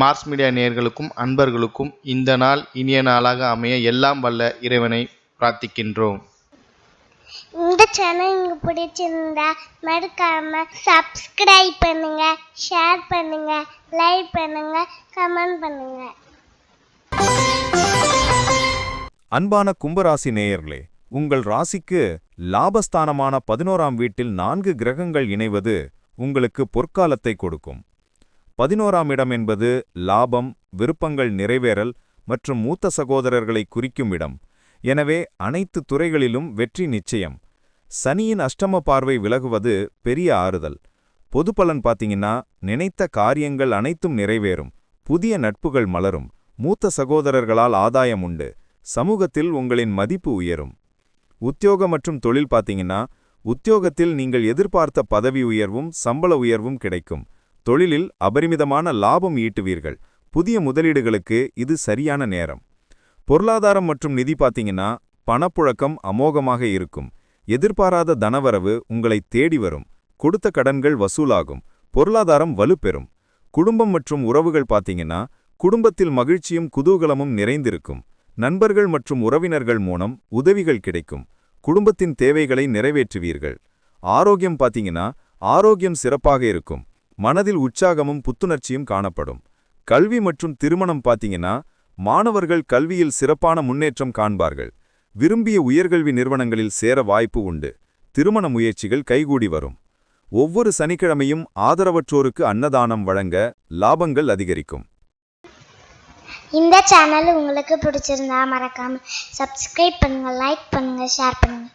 Mars media நேயர்களுக்கும் அன்பர்களுக்கும் இந்த நாள் இனிய நாளாக அமைய எல்லாம் வல்ல இறைவனை பிரார்த்திக்கின்றோம். இந்த சேனல் உங்களுக்கு பிடிச்சிருந்தா மறக்காம சப்ஸ்கிரைப் பண்ணுங்க ஷேர் பண்ணுங்க லைக் பண்ணுங்க கமெண்ட் பண்ணுங்க. அன்பான கும்பராசி நேயர்களே உங்கள் ராசிக்கு லாபஸ்தானமான பதினோராம் வீட்டில் நான்கு கிரகங்கள் இணைவது உங்களுக்கு பொற்காலத்தை கொடுக்கும். பதினோராம் இடம் என்பது லாபம் விருப்பங்கள் நிறைவேறல் மற்றும் மூத்த சகோதரர்களை குறிக்கும் இடம். எனவே அனைத்து துறைகளிலும் வெற்றி நிச்சயம். சனியின் அஷ்டம பார்வை விலகுவது பெரிய ஆறுதல். பொது பலன் பார்த்தீங்கன்னா நினைத்த காரியங்கள் அனைத்தும் நிறைவேறும். புதிய நட்புகள் மலரும். மூத்த சகோதரர்களால் ஆதாயம் உண்டு. சமூகத்தில் உங்களின் மதிப்பு உயரும். உத்தியோகம் மற்றும் தொழில் பார்த்தீங்கன்னா உத்தியோகத்தில் நீங்கள் எதிர்பார்த்த பதவி உயர்வும் சம்பள உயர்வும் கிடைக்கும். தொழிலில் அபரிமிதமான லாபம் ஈட்டுவீர்கள். புதிய முதலீடுகளுக்கு இது சரியான நேரம். பொருளாதாரம் மற்றும் நிதி பார்த்தீங்கன்னா பணப்புழக்கம் அமோகமாக இருக்கும். எதிர்பாராத தனவரவு உங்களை தேடி வரும். கொடுத்த கடன்கள் வசூலாகும். பொருளாதாரம் வலுப்பெறும். குடும்பம் மற்றும் உறவுகள் பார்த்தீங்கன்னா குடும்பத்தில் மகிழ்ச்சியும் குதூகலமும் நிறைந்திருக்கும். நண்பர்கள் மற்றும் உறவினர்கள் மூலம் உதவிகள் கிடைக்கும். குடும்பத்தின் தேவைகளை நிறைவேற்றுவீர்கள். ஆரோக்கியம் பார்த்தீங்கன்னா ஆரோக்கியம் சிறப்பாக இருக்கும். மனதில் உற்சாகமும் புத்துணர்ச்சியும் காணப்படும். கல்வி மற்றும் திருமணம் பார்த்தீங்கன்னா மாணவர்கள் கல்வியில் சிறப்பான முன்னேற்றம் காண்பார்கள். விரும்பிய உயர்கல்வி நிறுவனங்களில் சேர வாய்ப்பு உண்டு. திருமண முயற்சிகள் கைகூடி வரும். ஒவ்வொரு சனிக்கிழமையும் ஆதரவற்றோருக்கு அன்னதானம் வழங்க லாபங்கள் அதிகரிக்கும். இந்த சேனல் உங்களுக்கு பிடிச்சிருந்தா மறக்காம சப்ஸ்கிரைப் பண்ணுங்க லைக் பண்ணுங்க ஷேர் பண்ணுங்க.